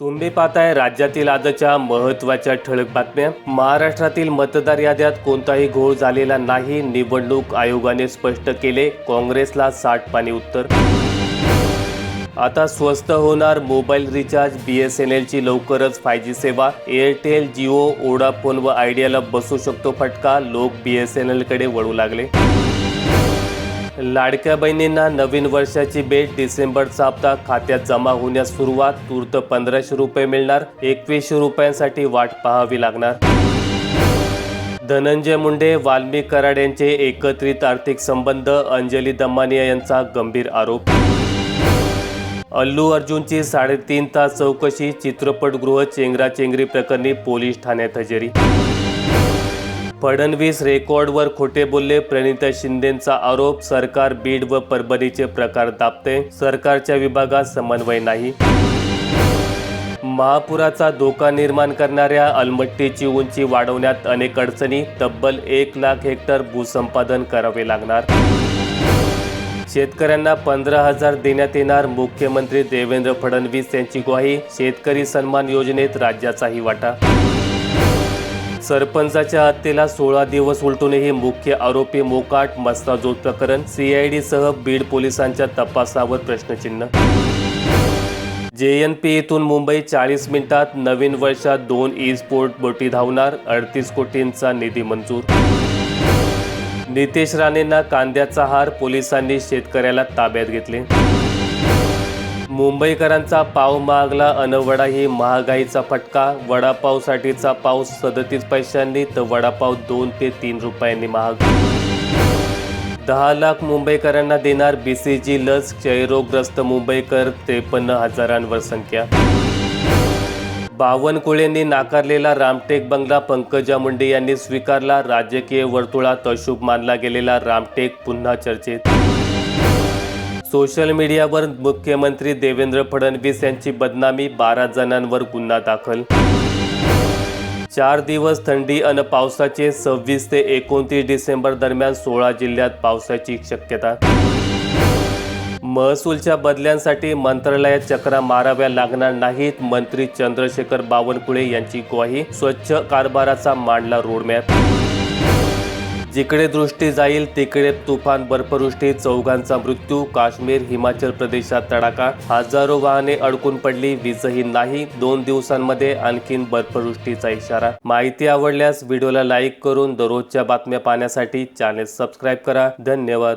तुम्ही पाहताय राज्यातील आजच्या महत्त्वाच्या ठळक बातम्या. महाराष्ट्रातील मतदार याद्यात कोणताही घोळ झालेला नाही निवडणूक आयोगाने स्पष्ट केले काँग्रेसला साठ पाणी उत्तर. आता स्वस्त होणार mobile recharge B S N एलची लवकरच फाय जी सेवा. एअरटेल जिओ ओडाफोन व आयडियाला बसू शकतो फटका लोक बी एस एन एलकडे वळू लागले. लाडक्या बहिणींना नवीन वर्षाची भेट. डिसेंबरचा हप्ता खात्यात जमा होण्यास सुरुवात. तूर्त पंधराशे रुपये मिळणार. एकवीसशे रुपयांसाठी वाट पाहावी लागणार. धनंजय मुंडे वाल्मी कराड यांचे एकत्रित आर्थिक संबंध. अंजली दमानिया यांचा गंभीर आरोप. अल्लू अर्जुनची साडेतीन तास चौकशी. चित्रपटगृह चेंगराचेंगरी प्रकरणी पोलीस ठाण्यात हजेरी. फडणवीस रेकॉर्डवर खोटे बोलले. प्रणिता शिंदेचा आरोप सरकार बीड व परभणीचे प्रकार दाबते. सरकारच्या विभागात समन्वय नाही. महापुराचा धोका निर्माण करणाऱ्या अलमट्टीची उंची वाढवण्यात अनेक अडचणी. तब्बल एक लाख हेक्टर भूसंपादन करावे लागणार. शेतकऱ्यांना पंधरा हजार देण्यात येणार. मुख्यमंत्री देवेंद्र फडणवीस यांची ग्वाही. शेतकरी सन्मान योजनेत राज्याचाही वाटा सरपंचाच्या हत्येला सोळा दिवस उलटूनही मुख्य आरोपी मोकाट मस्ताजोत प्रकरण. सीआयडी सह बीड पोलिसांच्या तपासावर प्रश्नचिन्ह. जे एन पी येथून मुंबई चाळीस मिनिटात नवीन वर्षात दोन ई स्पोर्ट बोटी धावणार अडतीस कोटींचा निधी मंजूर. नितेश राणेंना कांद्याचा हार पोलिसांनी शेतकऱ्याला ताब्यात घेतले. मुंबईकरांचा पाव महागला अनवडा ही महागाईचा फटका. वडापावसाठीचा पाऊस सदतीस पैशांनी तर वडापाव दोन ते तीन रुपयांनी महाग. दहा लाख मुंबईकरांना देणार बीसीजी लस क्षयरोगग्रस्त मुंबईकर त्रेपन्न हजारांवर संख्या. बावनकुळेंनी नाकारलेला रामटेक बंगला पंकजा मुंडे यांनी स्वीकारला. राजकीय वर्तुळात अशुभ मानला गेलेला रामटेक पुन्हा चर्चेत. सोशल मीडियावर मुख्यमंत्री देवेंद्र फडणवीस यांची बदनामी बारा जणांवर गुन्हा दाखल. चार दिवस थंडी अन पावसाचे सव्वीस ते एकोणतीस डिसेंबर दरम्यान सोळा जिल्ह्यात पावसाची शक्यता. महसूलच्या बदल्यांसाठी मंत्रालयात चक्रा माराव्या लागणार नाहीत मंत्री चंद्रशेखर बावनकुळे यांची ग्वाही. स्वच्छ कारभाराचा मांडला रोडमॅप जिकडे दृष्टी जाईल तिकडे तुफान बर्फवृष्टी चौघांचा मृत्यू काश्मीर हिमाचल प्रदेशात तडाखा. हजारो वाहने अडकून पडली वीजही नाही. दोन दिवसांमध्ये आणखीन बर्फवृष्टीचा इशारा. माहिती आवडल्यास व्हिडिओला लाईक करून दररोजच्या बातम्या पाहण्यासाठी चॅनेल सबस्क्राईब करा. धन्यवाद.